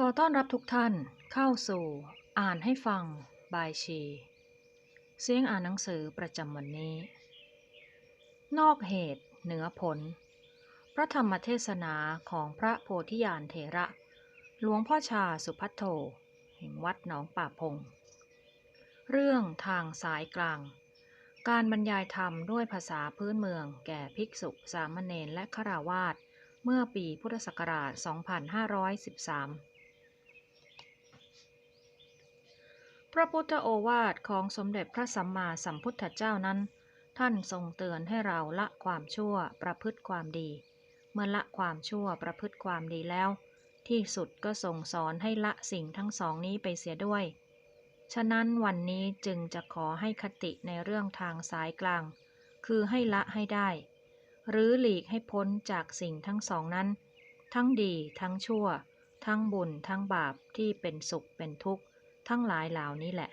ขอต้อนรับทุกท่านเข้าสู่ อ่านให้ฟัง บายชี เสียงอ่านหนังสือประจำวันนี้ นอกเหตุเหนือผล พระธรรมเทศนาของพระโพธิญาณเถระ หลวงพ่อชาสุพัทโทแห่งวัดหนองป่าพง เรื่องทางสายกลาง การบรรยายธรรมด้วยภาษาพื้นเมืองแก่ภิกษุสามเณรและฆราวาสเมื่อปีพุทธศักราช 2513 พ ระพุทธโอวาทของสมเด็จพระสัมมาสัมพุทธเจ้านั้น ท่านทรงเตือนให้เราละความชั่วประพฤติความดี เมื่อละความชั่วประพฤติความดีแล้ว ที่สุดก็ทรงสอนให้ละสิ่งทั้งสองนี้ไปเสียด้วย ฉะนั้นวันนี้จึงจะขอให้คติในเรื่องทางสายกลาง คือให้ละให้ได้ หรือหลีกให้พ้นจากสิ่งทั้งสองนั้น ทั้งดีทั้งชั่ว ทั้งบุญทั้งบาปที่เป็นสุขเป็นทุกข์ ทั้งหลายเหล่านี้แหละ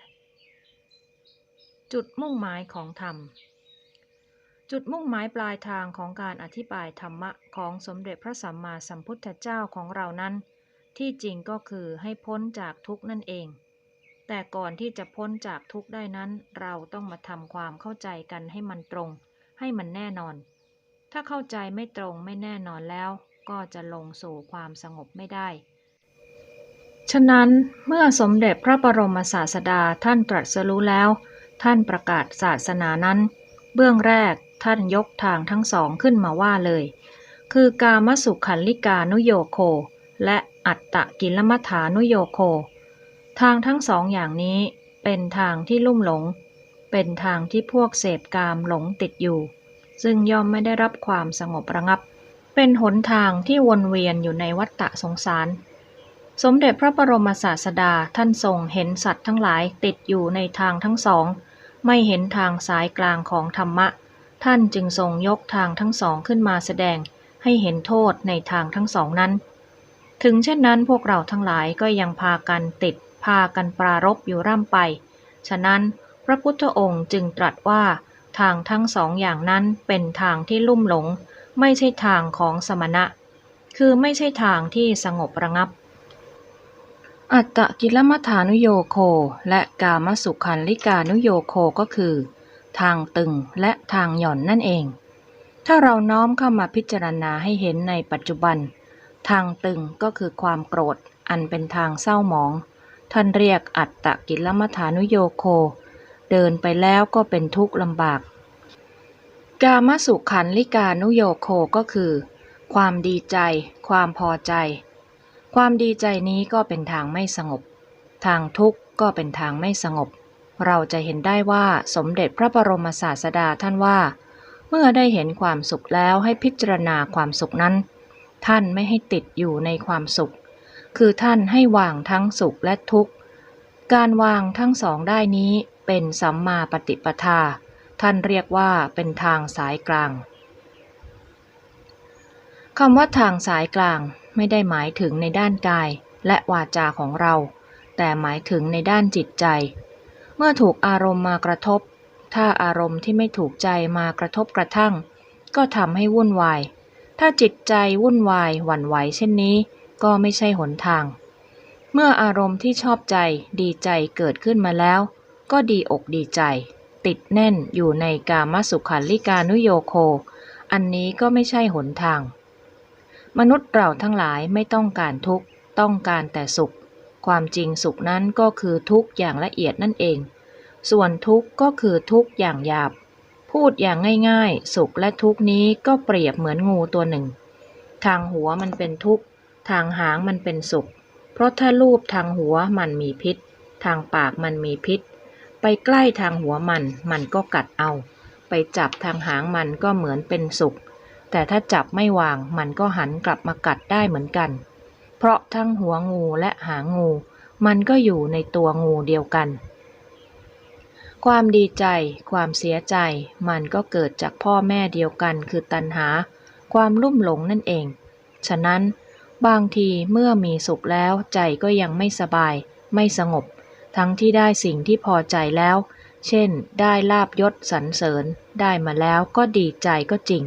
จุดมุ่งหมายของธรรม จุดมุ่งหมายปลายทางของการอธิบายธรรมะของสมเด็จพระสัมมาสัมพุทธเจ้าของเรานั้น ที่จริงก็คือให้พ้นจากทุกนั่นเอง แต่ก่อนที่จะพ้นจากทุกได้นั้น เราต้องมาทำความเข้าใจกันให้มันตรง ให้มันแน่นอน ถ้าเข้าใจไม่ตรงไม่แน่นอนแล้ว ก็จะลงสู่ความสงบไม่ได้ ฉะนั้นเมื่อสมเด็จพระบรมศาสดาท่านตรัสรู้แล้ว ท่านประกาศศาสนานั้น เบื้องแรกท่านยกทางทั้งสองขึ้นมาว่าเลย คือกามสุขันลิกานุโยโค และอัตตะกิลมัฐานุโยโค ทางทั้งสองอย่างนี้เป็นทางที่ลุ่มหลง เป็นทางที่พวกเสพกามหลงติดอยู่ ซึ่งย่อมไม่ได้รับความสงบระงับ เป็นหนทางที่วนเวียนอยู่ในวัฏฏะสงสาร สมเด็จพระบรมศาสดาท่านทรงเห็นสัตว์ทั้งหลายติดอยู่ในทางทั้งสอง ไม่เห็นทางสายกลางของธรรมะ ท่านจึงทรงยกทางทั้งสองขึ้นมาแสดง ให้เห็นโทษในทางทั้งสองนั้น ถึงเช่นนั้นพวกเราทั้งหลายก็ยังพากันติด พากันปรารบอยู่ร่ำไป ฉะนั้นพระพุทธองค์จึงตรัสว่า ทางทั้งสองอย่างนั้นเป็นทางที่ลุ่มหลง ไม่ใช่ทางของสมณะ คือไม่ใช่ทางที่สงบระงับ อัตตกิลมัฐานุโยโค และกามสุขันลิกานุโยโคก็คือ ทางตึงและทางหย่อนนั่นเอง ถ้าเราน้อมเข้ามาพิจารณาให้เห็นในปัจจุบัน ทางตึงก็คือความโกรธอันเป็นทางเศร้าหมอง ท่านเรียกอัตตกิลมัฐานุโยโค เดินไปแล้วก็เป็นทุกข์ลำบาก กามสุขันลิกานุโยโคก็คือ ความดีใจ ความพอใจ ความดีใจนี้ก็เป็นทางไม่สงบ ทางทุกข์ก็เป็นทางไม่สงบ เราจะเห็นได้ว่าสมเด็จพระบรมศาสดาท่านว่า เมื่อได้เห็นความสุขแล้วให้พิจารณาความสุขนั้น ท่านไม่ให้ติดอยู่ในความสุข คือท่านให้วางทั้งสุขและทุกข์ การวางทั้งสองได้นี้เป็นสัมมาปฏิปทา ท่านเรียกว่าเป็นทางสายกลางคำว่าทางสายกลาง ไม่ได้หมายถึงในด้านกายและวาจาของเรา แต่หมายถึงในด้านจิตใจ เมื่อถูกอารมณ์มากระทบ ถ้าอารมณ์ที่ไม่ถูกใจมากระทบกระทั่ง ก็ทำให้วุ่นวาย ถ้าจิตใจวุ่นวายหวั่นไหวเช่นนี้ ก็ไม่ใช่หนทาง เมื่ออารมณ์ที่ชอบใจดีใจเกิดขึ้นมาแล้ว ก็ดีอกดีใจ ติดแน่นอยู่ในกามสุขันลิกานุโยโค อันนี้ก็ไม่ใช่หนทาง มนุษย์เราทั้งหลายไม่ต้องการทุกข์ ต้องการแต่สุข ความจริงสุขนั้นก็คือทุกข์อย่างละเอียดนั่นเอง ส่วนทุกข์ก็คือทุกข์อย่างหยาบ พูดอย่างง่ายๆ สุขและทุกข์นี้ก็เปรียบเหมือนงูตัวหนึ่ง ทางหัวมันเป็นทุกข์ ทางหางมันเป็นสุข เพราะถ้าลูบทางหัวมันมีพิษ ทางปากมันมีพิษ ไปใกล้ทางหัวมันมันก็กัดเอา ไปจับทางหางมันก็เหมือนเป็นสุข แต่ถ้าจับไม่วางมันก็หันกลับมากัดได้เหมือนกัน เพราะทั้งหัวงูและหางงู มันก็อยู่ในตัวงูเดียวกัน ความดีใจ ความเสียใจ มันก็เกิดจากพ่อแม่เดียวกัน คือตัณหา ความลุ่มหลงนั่นเอง ฉะนั้น บางทีเมื่อมีสุขแล้วใจก็ยังไม่สบาย ไม่สงบ ทั้งที่ได้สิ่งที่พอใจแล้ว เช่น ได้ลาบยศสรรเสริญ ได้มาแล้วก็ดีใจก็จริง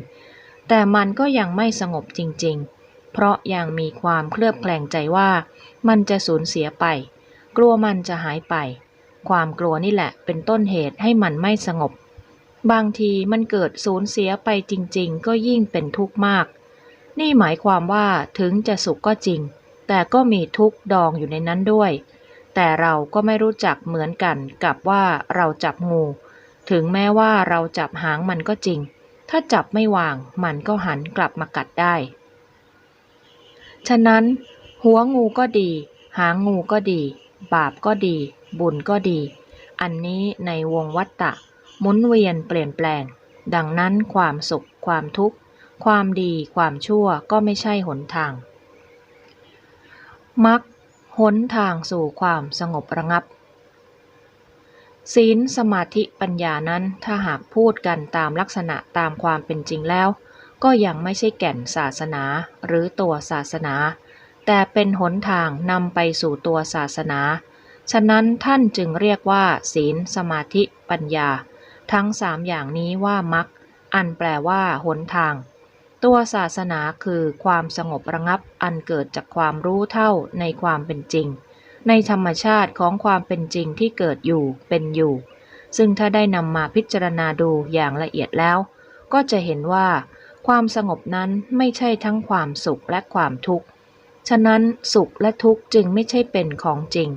แต่มันก็ยังไม่สงบจริงๆ เพราะยังมีความเคลือบแคลงใจว่ามันจะสูญเสียไป กลัวมันจะหายไป ความกลัวนี่แหละเป็นต้นเหตุให้มันไม่สงบ บางทีมันเกิดสูญเสียไปจริงๆ ก็ยิ่งเป็นทุกข์มาก นี่หมายความว่าถึงจะสุขก็จริง แต่ก็มีทุกข์ดองอยู่ในนั้นด้วย แต่เราก็ไม่รู้จักเหมือนกันกับว่าเราจับงู ถึงแม้ว่าเราจับหางมันก็จริง ถ้าจับไม่วางมันก็หันกลับมากัดได้ ฉะนั้น หัวงูก็ดี หางงูก็ดี บาปก็ดี บุญก็ดี อันนี้ในวงวัฏฏะหมุนเวียนเปลี่ยนแปลง ดังนั้นความสุข ความทุกข์ ความดีความชั่วก็ไม่ใช่หนทางมักหนทางสู่ความสงบระงับ ศีลสมาธิปัญญานั้นถ้าหากพูดกันตามลักษณะตามความเป็นจริงแล้ว ก็ยังไม่ใช่แก่นศาสนาหรือตัวศาสนา แต่เป็นหนทางนำไปสู่ตัวศาสนา ฉะนั้นท่านจึงเรียกว่า ศีล สมาธิ ปัญญา ทั้งสามอย่างนี้ว่ามักอันแปลว่าหนทาง ตัวศาสนาคือความสงบระงับอันเกิดจากความรู้เท่าในความเป็นจริง ในธรรมชาติของความเป็นจริงที่เกิดอยู่เป็นอยู่ ซึ่งถ้าได้นำมาพิจารณาดูอย่างละเอียดแล้ว ก็จะเห็นว่า ความสงบนั้นไม่ใช่ทั้งความสุขและความทุกข์ ฉะนั้นสุขและทุกข์จึงไม่ใช่เป็นของจริง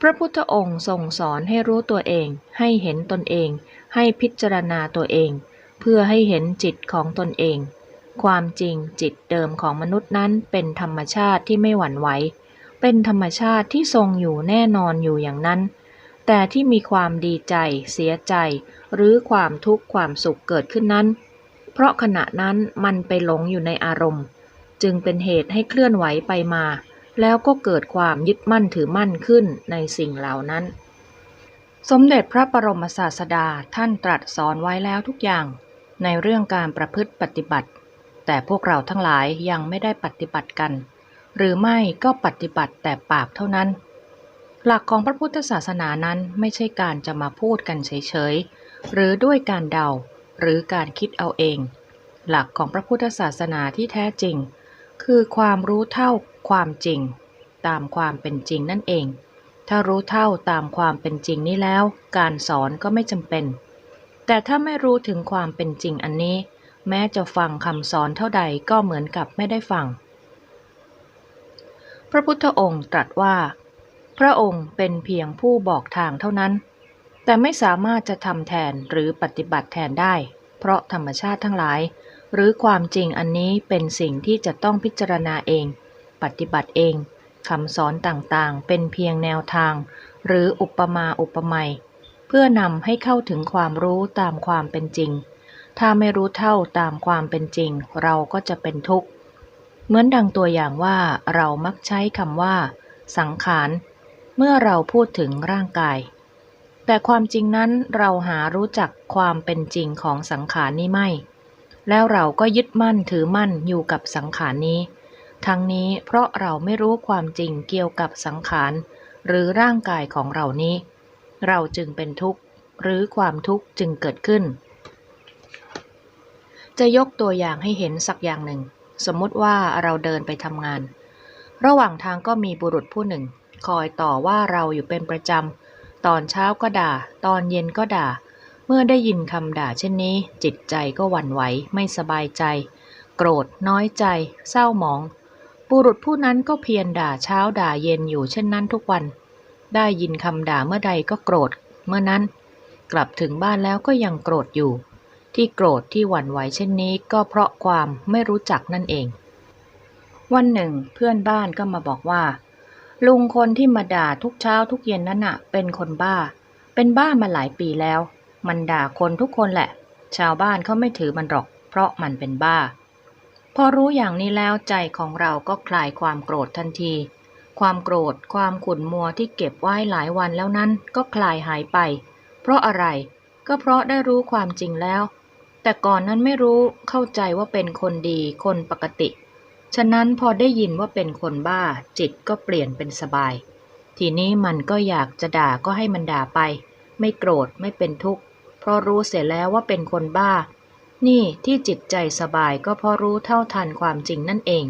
พระพุทธองค์ทรงสอนให้รู้ตัวเอง ให้เห็นตนเอง ให้พิจารณาตัวเอง เพื่อให้เห็นจิตของตนเองความจริงจิตเดิมของมนุษย์นั้นเป็นธรรมชาติที่ไม่หวั่นไหว เป็นธรรมชาติที่ทรงอยู่แน่นอนอยู่อย่างนั้น แต่ที่มีความดีใจ เสียใจ หรือความทุกข์ความสุขเกิดขึ้นนั้น เพราะขณะนั้นมันไปหลงอยู่ในอารมณ์ จึงเป็นเหตุให้เคลื่อนไหวไปมา แล้วก็เกิดความยึดมั่นถือมั่นขึ้นในสิ่งเหล่านั้น สมเด็จพระบรมศาสดาท่านตรัสสอนไว้แล้วทุกอย่างในเรื่องการประพฤติปฏิบัติ แต่พวกเราทั้งหลายยังไม่ได้ปฏิบัติกัน หรือไม่ก็ปฏิบัติแต่ปากเท่านั้น หลักของพระพุทธศาสนานั้นไม่ใช่การจะมาพูดกันเฉยๆ หรือด้วยการเดา หรือการคิดเอาเอง หลักของพระพุทธศาสนาที่แท้จริง คือความรู้เท่าความจริง ตามความเป็นจริงนั่นเอง ถ้ารู้เท่าตามความเป็นจริงนี้แล้ว การสอนก็ไม่จำเป็น แต่ถ้าไม่รู้ถึงความเป็นจริงอันนี้ แม้จะฟังคำสอนเท่าใดก็เหมือนกับไม่ได้ฟัง พระพุทธองค์ตรัสว่า พระองค์เป็นเพียงผู้บอกทางเท่านั้น แต่ไม่สามารถจะทำแทนหรือปฏิบัติแทนได้ เพราะธรรมชาติทั้งหลาย หรือความจริงอันนี้เป็นสิ่งที่จะต้องพิจารณาเอง ปฏิบัติเองคำสอนต่างๆ เป็นเพียงแนวทาง หรืออุปมาอุปไมยเพื่อนำให้เข้าถึงความรู้ตามความเป็นจริง ถ้าไม่รู้เท่าตามความเป็นจริง เราก็จะเป็นทุกข์ เหมือนดังตัวอย่างว่าเรามักใช้คำว่า สังขาร เมื่อเราพูดถึงร่างกาย แต่ความจริงนั้นเราหารู้จักความเป็นจริงของสังขารนี้ไม่ แล้วเราก็ยึดมั่นถือมั่นอยู่กับสังขารนี้ ทั้งนี้เพราะเราไม่รู้ความจริงเกี่ยวกับสังขารหรือร่างกายของเรานี้ เราจึงเป็นทุกข์หรือความทุกข์จึงเกิดขึ้น จะยกตัวอย่างให้เห็นสักอย่างหนึ่ง สมมุติว่าเราเดินไปทำงาน ระหว่างทางก็มีบุรุษผู้หนึ่ง คอยต่อว่าเราอยู่เป็นประจำ ตอนเช้าก็ด่า ตอนเย็นก็ด่า เมื่อได้ยินคำด่าเช่นนี้ จิตใจก็หวั่นไหว ไม่สบายใจ โกรธ น้อยใจ เศร้าหมอง บุรุษผู้นั้นก็เพียรด่าเช้าด่าเย็นอยู่เช่นนั้นทุกวัน ได้ยินคำด่าเมื่อใดก็โกรธ เมื่อนั้น กลับถึงบ้านแล้วก็ยังโกรธอยู่ ที่โกรธที่หวั่นไหวเช่นนี้ก็เพราะความไม่รู้จักนั่นเอง วันหนึ่ง เพื่อนบ้านก็มาบอกว่า ลุงคนที่มาด่าทุกเช้าทุกเย็นนั้นน่ะเป็นคนบ้า เป็นบ้ามาหลายปีแล้ว มันด่าคนทุกคนแหละ ชาวบ้านเขาไม่ถือมันหรอก เพราะมันเป็นบ้า พอรู้อย่างนี้แล้วใจของเราก็คลายความโกรธทันทีความโกรธ ความขุ่นมัวที่เก็บไว้หลายวันแล้วนั้นก็คลายหายไป เพราะอะไร ก็เพราะได้รู้ความจริงแล้ว แต่ก่อนนั้นไม่รู้เข้าใจว่าเป็นคนดีคนปกติ ฉะนั้นพอได้ยินว่าเป็นคนบ้า จิตก็เปลี่ยนเป็นสบาย ทีนี้มันก็อยากจะด่าก็ให้มันด่าไป ไม่โกรธไม่เป็นทุกข์เพราะรู้เสียแล้วว่าเป็นคนบ้า นี่ที่จิตใจสบายก็เพราะรู้เท่าทันความจริงนั่นเอง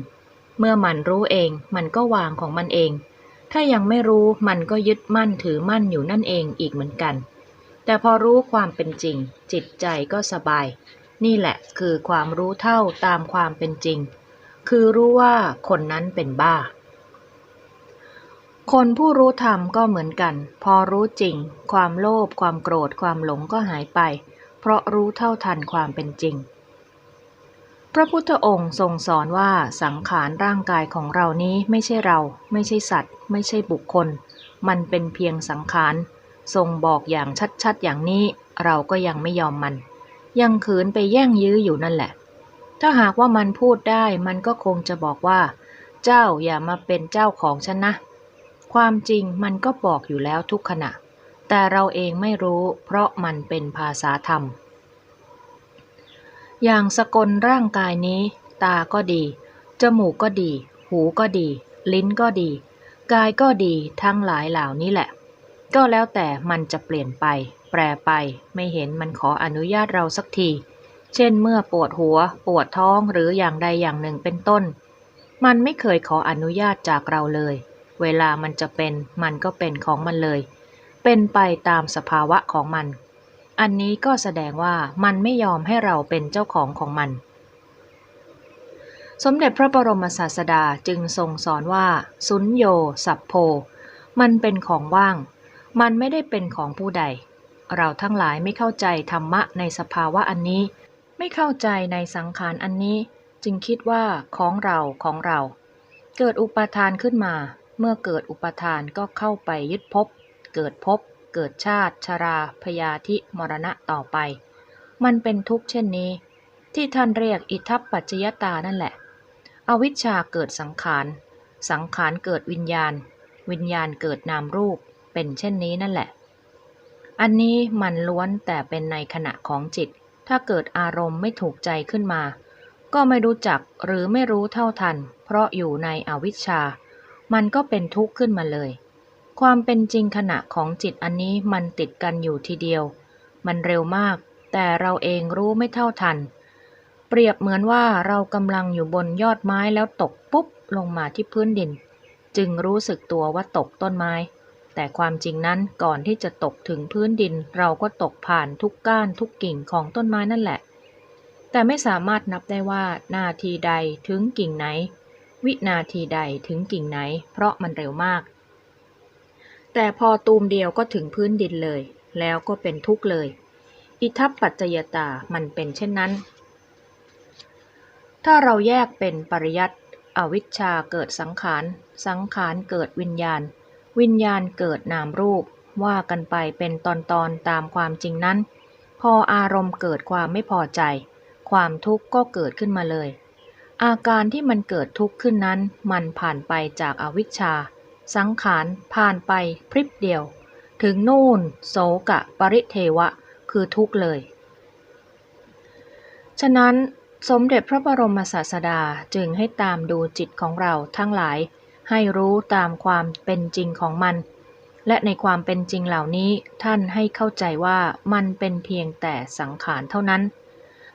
เมื่อมันรู้เองมันก็วางของมันเอง ถ้ายังไม่รู้มันก็ยึดมั่นถือมั่นอยู่นั่นเองอีกเหมือนกัน แต่พอรู้ความเป็นจริง จิตใจก็สบาย นี่แหละคือความรู้เท่าตามความเป็นจริง คือรู้ว่าคนนั้นเป็นบ้า คนผู้รู้ธรรมก็เหมือนกัน พอรู้จริง ความโลภความโกรธความหลงก็หายไป เพราะรู้เท่าทันความเป็นจริง พระพุทธองค์ทรงสอนว่าสังขารร่างกายของเรานี้ไม่ใช่เรา ไม่ใช่สัตว์ ไม่ใช่บุคคล มันเป็นเพียงสังขาร ทรงบอกอย่างชัดๆ อย่างนี้เราก็ยังไม่ยอมมัน ยังขืนไปแย่งยื้ออยู่นั่นแหละ ถ้าหากว่ามันพูดได้มันก็คงจะบอกว่า เจ้าอย่ามาเป็นเจ้าของฉันนะ ความจริงมันก็บอกอยู่แล้วทุกขณะ แต่เราเองไม่รู้เพราะมันเป็นภาษาธรรม อย่างสกลร่างกายนี้ ตาก็ดี จมูกก็ดี หูก็ดี ลิ้นก็ดี กายก็ดีทั้งหลายเหล่านี้แหละ ก็แล้วแต่มันจะเปลี่ยนไป แปรไป ไม่เห็นมันขออนุญาตเราสักที เช่นเมื่อปวดหัว ปวดท้องหรืออย่างใดอย่างหนึ่งเป็นต้น มันไม่เคยขออนุญาตจากเราเลย เวลามันจะเป็น มันก็เป็นของมันเลย เป็นไปตามสภาวะของมัน อันนี้ก็แสดงว่ามันไม่ยอมให้เราเป็นเจ้าของของมัน สมเด็จพระบรมศาสดาจึงทรงสอนว่า สุญโย สัพโพ มันเป็นของว่าง มันไม่ได้เป็นของผู้ใด เราทั้งหลายไม่เข้าใจธรรมะในสภาวะอันนี้ ไม่เข้าใจในสังขารอันนี้ จึงคิดว่าของเราของเรา เกิดอุปาทานขึ้นมา เมื่อเกิดอุปาทานก็เข้าไปยึดภพเกิดภพเกิดชาติ ชราพยาธิมรณะต่อไป มันเป็นทุกข์เช่นนี้ ที่ท่านเรียกอิทัปปัจจยตานั่นแหละ อวิชชาเกิดสังขาร สังขารเกิดวิญญาณ วิญญาณเกิดนามรูป เป็นเช่นนี้นั่นแหละ อันนี้มันล้วนแต่เป็นในขณะของจิต ถ้าเกิดอารมณ์ไม่ถูกใจขึ้นมา ก็ไม่รู้จักหรือไม่รู้เท่าทัน เพราะอยู่ในอวิชชา มันก็เป็นทุกข์ขึ้นมาเลย ความเป็นจริงขณะของจิตอันนี้มันติดกันอยู่ทีเดียว มันเร็วมาก แต่เราเองรู้ไม่เท่าทัน เปรียบเหมือนว่าเรากำลังอยู่บนยอดไม้แล้วตกปุ๊บลงมาที่พื้นดิน จึงรู้สึกตัวว่าตกต้นไม้ แต่ความจริงนั้นก่อนที่จะตกถึงพื้นดิน เราก็ตกผ่านทุกก้านทุกกิ่งของต้นไม้นั่นแหละ แต่ไม่สามารถนับได้ว่า นาทีใดถึงกิ่งไหน วินาทีใดถึงกิ่งไหน เพราะมันเร็วมาก แต่พอตูมเดียวก็ถึงพื้นดินเลย แล้วก็เป็นทุกข์เลย อิทัปปัจจยตามันเป็นเช่นนั้น ถ้าเราแยกเป็นปริยัติอวิชชาเกิดสังขาร สังขารเกิดวิญญาณ วิญญาณเกิดนามรูป ว่ากันไปเป็นตอนๆตตามความจริงนั้น พออารมณ์เกิดความไม่พอใจ ความทุกข์ก็เกิดขึ้นมาเลย อาการที่มันเกิดทุกข์ขึ้นนั้น มันผ่านไปจากอาวิชชา สังขารผ่านไปพริบเดียว ถึงนู่นโสกะ ปริเทวะ คือทุกข์เลย ฉะนั้นสมเด็จพระบรมศาสดาจึงให้ตามดูจิตของเราทั้งหลาย ให้รู้ตามความเป็นจริงของมัน และในความเป็นจริงเหล่านี้ท่านให้เข้าใจว่ามันเป็นเพียงแต่สังขารเท่านั้น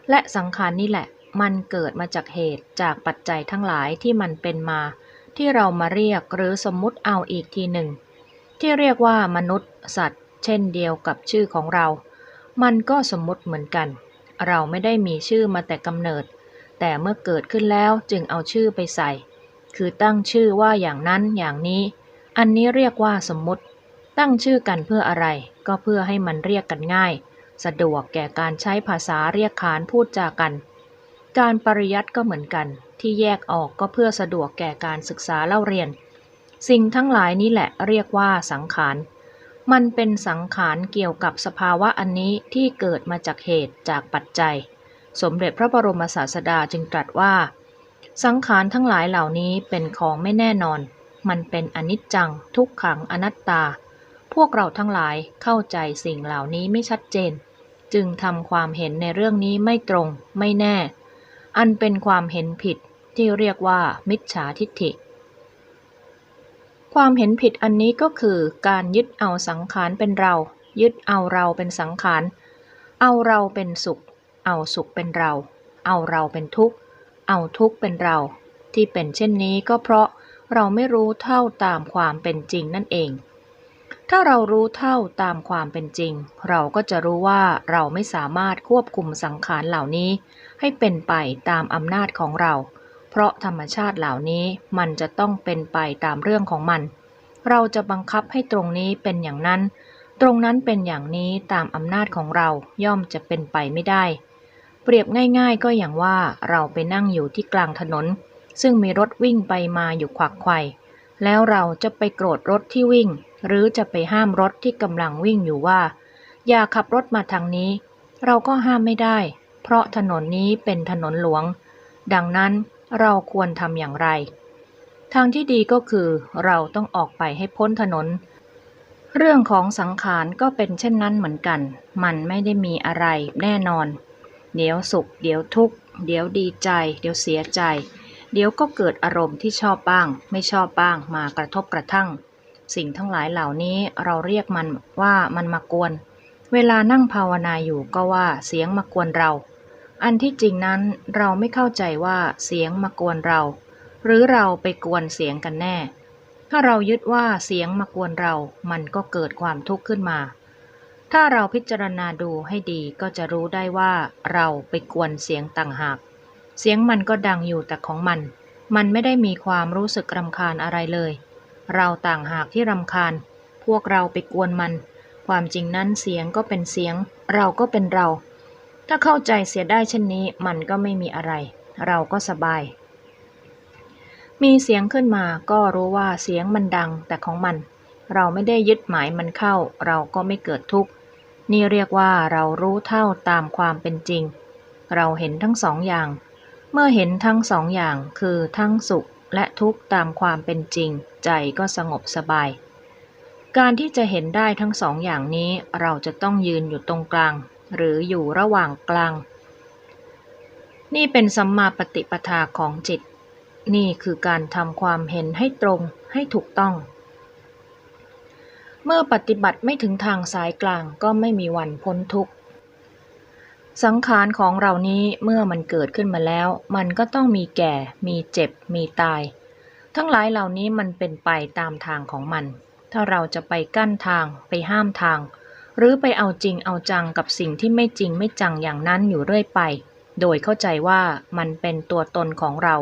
และสังขารนี่แหละ มันเกิดมาจากเหตุจากปัจจัยทั้งหลายที่มันเป็นมา ที่เรามาเรียกหรือสมมุติเอาอีกทีหนึ่ง ที่เรียกว่ามนุษย์ สัตว์ เช่นเดียวกับชื่อของเรา มันก็สมมุติเหมือนกัน เราไม่ได้มีชื่อมาแต่กำเนิด แต่เมื่อเกิดขึ้นแล้วจึงเอาชื่อไปใส่ คือตั้งชื่อว่าอย่างนั้นอย่างนี้ อันนี้เรียกว่าสมมติ ตั้งชื่อกันเพื่ออะไร ก็เพื่อให้มันเรียกกันง่าย สะดวกแก่การใช้ภาษาเรียกขานพูดจากัน การปริยัติก็เหมือนกัน ที่แยกออกก็เพื่อสะดวกแก่การศึกษาเล่าเรียน สิ่งทั้งหลายนี้แหละเรียกว่าสังขารมันเป็นสังขารเกี่ยวกับสภาวะอันนี้ที่เกิดมาจากเหตุจากปัจจัย สมเด็จพระบรมศาสดาจึงตรัสว่า สังขารทั้งหลายเหล่านี้เป็นของไม่แน่นอน มันเป็นอนิจจัง ทุกขังอนัตตา พวกเราทั้งหลายเข้าใจสิ่งเหล่านี้ไม่ชัดเจน จึงทำความเห็นในเรื่องนี้ไม่ตรง ไม่แน่ อันเป็นความเห็นผิดที่เรียกว่า มิจฉาทิฏฐิ ความเห็นผิดอันนี้ก็คือการยึดเอาสังขารเป็นเรา ยึดเอาเราเป็นสังขาร เอาเราเป็นสุข เอาสุขเป็นเรา เอาเราเป็นทุกข์ เอาทุกข์เป็นเรา ที่เป็นเช่นนี้ก็เพราะเราไม่รู้เท่าตามความเป็นจริงนั่นเอง ถ้าเรารู้เท่าตามความเป็นจริง เราก็จะรู้ว่าเราไม่สามารถควบคุมสังขารเหล่านี้ ให้เป็นไปตามอำนาจของเรา เพราะธรรมชาติเหล่านี้มันจะต้องเป็นไปตามเรื่องของมัน เราจะบังคับให้ตรงนี้เป็นอย่างนั้น ตรงนั้นเป็นอย่างนี้ตามอำนาจของเราย่อมจะเป็นไปไม่ได้ เปรียบง่ายๆ ก็อย่างว่าเราไปนั่งอยู่ที่กลางถนน ซึ่งมีรถวิ่งไปมาอยู่ขวักไขว่แล้วเราจะไปโกรธรถที่วิ่ง หรือจะไปห้ามรถที่กำลังวิ่งอยู่ว่า อย่าขับรถมาทางนี้ เราก็ห้ามไม่ได้ เพราะถนนนี้เป็นถนนหลวง ดังนั้นเราควรทำอย่างไร ทางที่ดีก็คือ เราต้องออกไปให้พ้นถนน เรื่องของสังขารก็เป็นเช่นนั้นเหมือนกัน มันไม่ได้มีอะไรแน่นอน เดี๋ยวสุข เดี๋ยวทุกข์ เดี๋ยวดีใจ เดี๋ยวเสียใจ เดี๋ยวก็เกิดอารมณ์ที่ชอบบ้าง ไม่ชอบบ้าง มากระทบกระทั่ง สิ่งทั้งหลายเหล่านี้เราเรียกมันว่ามันมากวน เวลานั่งภาวนาอยู่ก็ว่าเสียงมากวนเรา อันที่จริงนั้นเราไม่เข้าใจว่าเสียงมากวนเรา หรือเราไปกวนเสียงกันแน่ ถ้าเรายึดว่าเสียงมากวนเรา มันก็เกิดความทุกข์ขึ้นมา ถ้าเราพิจารณาดูให้ดีก็จะรู้ได้ว่าเราไปกวนเสียงต่างหาก เสียงมันก็ดังอยู่แต่ของมัน มันไม่ได้มีความรู้สึกรำคาญอะไรเลย เราต่างหากที่รำคาญ พวกเราไปกวนมัน ความจริงนั้นเสียงก็เป็นเสียง เราก็เป็นเรา ถ้าเข้าใจเสียได้เช่นนี้ มันก็ไม่มีอะไร เราก็สบาย มีเสียงขึ้นมาก็รู้ว่าเสียงมันดังแต่ของมัน เราไม่ได้ยึดหมายมันเข้า เราก็ไม่เกิดทุกข์ นี่เรียกว่าเรารู้เท่าตามความเป็นจริง เราเห็นทั้งสองอย่าง เมื่อเห็นทั้งสองอย่างคือทั้งสุขและทุกข์ตามความเป็นจริง ใจก็สงบสบาย การที่จะเห็นได้ทั้งสองอย่างนี้เราจะต้องยืนอยู่ตรงกลาง หรืออยู่ระหว่างกลาง นี่เป็นสัมมาปฏิปทาของจิต นี่คือการทำความเห็นให้ตรงให้ถูกต้อง เมื่อปฏิบัติไม่ถึงทางสายกลางก็ไม่มีวันพ้นทุกข์สังขารของเรานี้เมื่อมันเกิดขึ้นมาแล้ว มันก็ต้องมีแก่ มีเจ็บ มีตาย ทั้งหลายเหล่านี้มันเป็นไปตามทางของมัน ถ้าเราจะไปกั้นทาง ไปห้ามทาง หรือไปเอาจริงเอาจังกับสิ่งที่ไม่จริงไม่จังอย่างนั้นอยู่เรื่อยไป โดยเข้าใจว่ามันเป็นตัวตนของเรา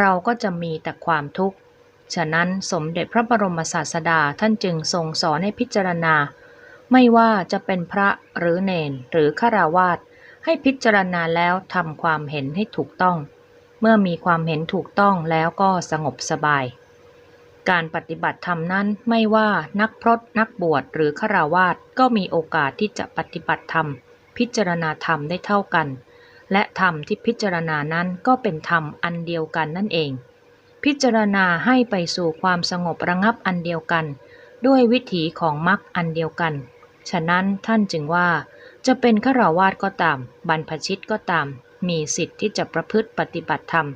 เราก็จะมีแต่ความทุกข์ ฉะนั้นสมเด็จพระบรมศาสดาท่านจึงทรงสอนให้พิจารณา ไม่ว่าจะเป็นพระหรือเนนหรือฆราวาสให้พิจารณาแล้วทำความเห็นให้ถูกต้อง เมื่อมีความเห็นถูกต้องแล้วก็สงบสบาย การปฏิบัติธรรมนั้นไม่ว่านักพรตนักบวชหรือฆราวาสก็มีโอกาสที่จะปฏิบัติธรรม พิจารณาธรรมได้เท่ากัน และธรรมที่พิจารณานั้นก็เป็นธรรมอันเดียวกันนั่นเอง พิจารณาให้ไปสู่ความสงบระงับอันเดียวกัน ด้วยวิถีของมรรคอันเดียวกัน ฉะนั้นท่านจึงว่า จะเป็นฆราวาสก็ตาม บรรพชิตก็ตาม มีสิทธิ์ที่จะประพฤติปฏิบัติธรรม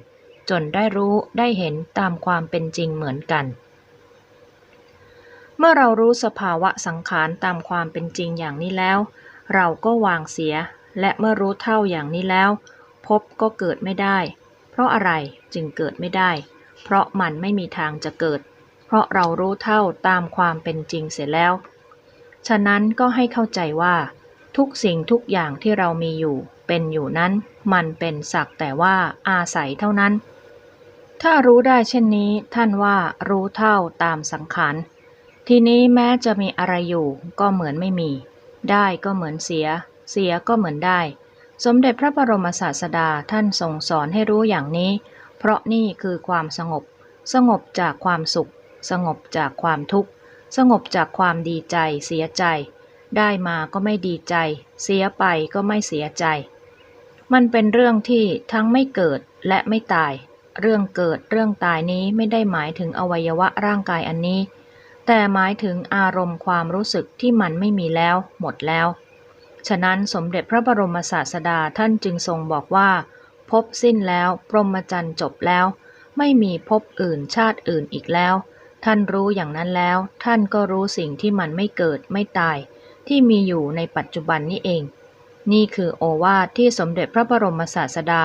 จนได้รู้ได้เห็นตามความเป็นจริงเหมือนกัน เมื่อเรารู้สภาวะสังขารตามความเป็นจริงอย่างนี้แล้ว เราก็วางเสีย และเมื่อรู้เท่าอย่างนี้แล้ว พบก็เกิดไม่ได้ เพราะอะไรจึงเกิดไม่ได้ เพราะมันไม่มีทางจะเกิด เพราะเรารู้เท่าตามความเป็นจริงเสร็จแล้ว ฉะนั้นก็ให้เข้าใจว่า ทุกสิ่งทุกอย่างที่เรามีอยู่ เป็นอยู่นั้น มันเป็นสักแต่ว่าอาศัยเท่านั้น ถ้ารู้ได้เช่นนี้ ท่านว่ารู้เท่าตามสังขารทีนี้แม้จะมีอะไรอยู่ ก็เหมือนไม่มี ได้ก็เหมือนเสีย เสียก็เหมือนได้ สมเด็จพระบรมศาสดาท่านทรงสอนให้รู้อย่างนี้ เพราะนี่คือความสงบ สงบจากความสุข สงบจากความทุกข์ สงบจากความดีใจ เสียใจ ได้มาก็ไม่ดีใจ เสียไปก็ไม่เสียใจ มันเป็นเรื่องที่ทั้งไม่เกิดและไม่ตาย เรื่องเกิดเรื่องตายนี้ไม่ได้หมายถึงอวัยวะร่างกายอันนี้ แต่หมายถึงอารมณ์ความรู้สึกที่มันไม่มีแล้ว หมดแล้ว ฉะนั้นสมเด็จพระบรมศาสดาท่านจึงทรงบอกว่า พบสิ้นแล้ว พรหมจรรย์จบแล้ว ไม่มีพบอื่นชาติอื่นอีกแล้ว ท่านรู้อย่างนั้นแล้ว ท่านก็รู้สิ่งที่มันไม่เกิดไม่ตาย ที่มีอยู่ในปัจจุบันนี้เอง นี่คือโอวาทที่สมเด็จพระบรมศาสดา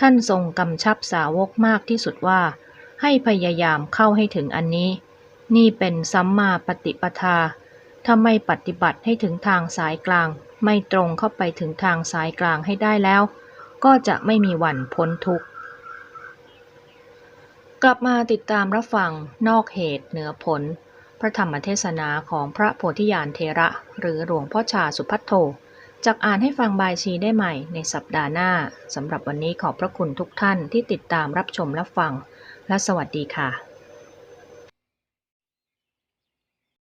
ท่านทรงกำชับสาวกมากที่สุดว่า ให้พยายามเข้าให้ถึงอันนี้ นี่เป็นสัมมาปฏิปทาถ้าไม่ปฏิบัติให้ถึงทางสายกลาง ไม่ตรงเข้าไปถึงทางสายกลางให้ได้แล้ว ก็จะไม่มีวันพ้นทุกข์ กลับมาติดตามรับฟังนอกเหตุเหนือผล พระธรรมเทศนาของพระโพธิญาณเทระ หรือหลวงพ่อชาสุพัทโทจากอ่านให้ฟังบายชีได้ใหม่ในสัปดาห์หน้าสำหรับวันนี้ขอบพระคุณทุกท่านที่ติดตามรับชมรับฟัง และสวัสดีค่ะ